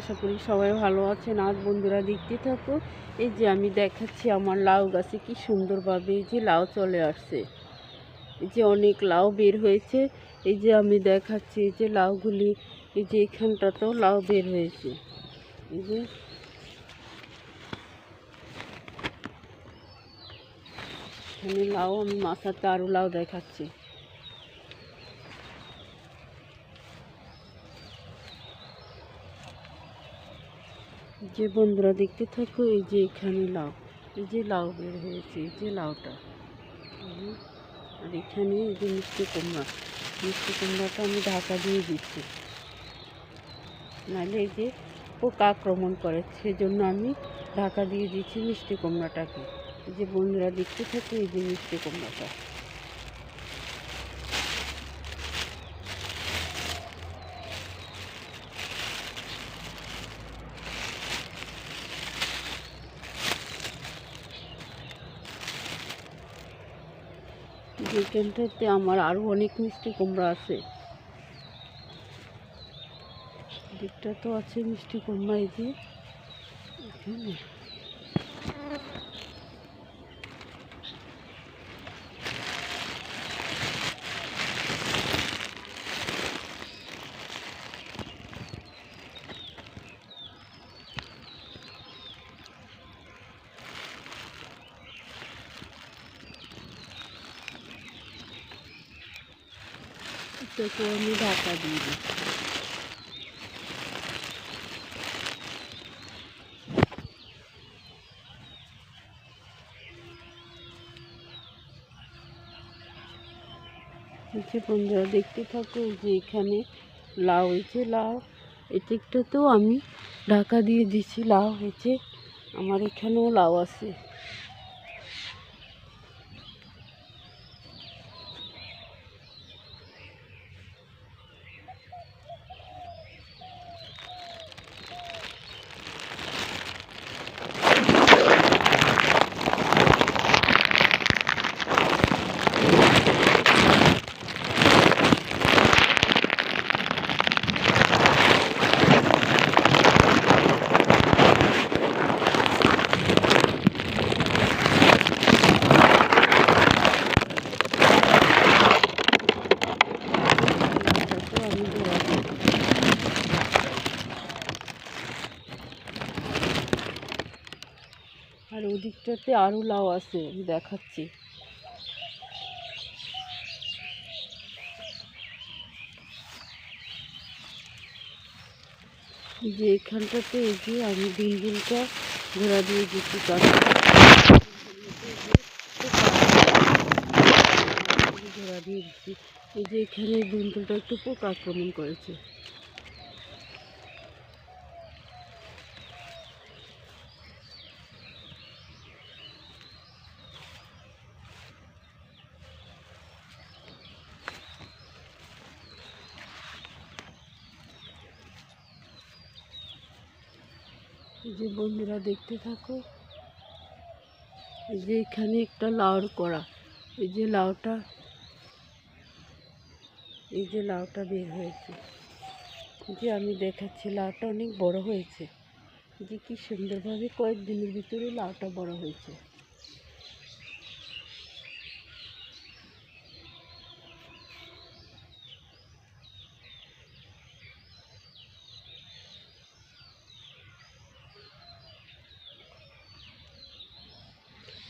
আশা করি সবাই ভালো আছেন। আর বন্ধুরা দেখতে থাকো এই যে আমি দেখাচ্ছি আমার লাউ গাছে কি সুন্দরভাবে এই যে লাউ চলে আসছে। এই যে অনেক লাউ বের হয়েছে। এই যে আমি দেখাচ্ছি এই যে লাউগুলি, এই যে এখানটাতেও লাউ বের হয়েছে। এই যে এখানে লাউ, আমি মাথাতে আরও লাউ দেখাচ্ছি। যে বন্ধুরা দেখতে থাকো, এই যে এখানে লাউ। এই যে লাউ বের হয়েছে, এই যে লাউটা। আর এখানে এই যে মিষ্টি কুমড়া। মিষ্টি কুমড়াটা আমি ঢাকা দিয়ে দিচ্ছি। নাহলে এই যে পোকা আক্রমণ করে, সেজন্য আমি ঢাকা দিয়ে দিচ্ছি মিষ্টি কুমড়াটাকে। এই যে বন্ধুরা দেখতে থাকো, এই যে মিষ্টি কুমড়াটা। যেখানটাতে আমার আরও অনেক মিষ্টি কুমড়া আছে দিকটা তো আছে মিষ্টি কুমড়া এই যে, এখানে। এটাকে আমি ঢাকা দিয়ে দিই। যে বন্ধুরা, দেখতে থাকো যে এখানে লাউ হয়েছে লাউ এদিকটাতেও আমি ঢাকা দিয়ে দিছি লাউ হয়েছে আমার এখানেও লাউ আছে লাউটাকেও আমি জোড়া দিয়ে দিই। আর ওদিকটাতে আরও লাউ আছে, আমি দেখাচ্ছি। যে এখানটাতে এই যে আমি বিলবিলটা ঘোরা দিয়ে দিচ্ছি ঘোরা দিয়ে দিচ্ছি এই যে এখানে বিন্দুটা একটু পোকা আক্রমণ করেছে। এই যে বন্ধুরা দেখতে থাকো যে এখানে একটা লাউর করা এই যে লাউটা, এই যে লাউটা বের হয়েছে। যে আমি দেখাচ্ছি, লাউটা অনেক বড় হয়েছে। যে কি সুন্দরভাবে কয়েকদিনের ভিতরে লাউটা বড় হয়েছে।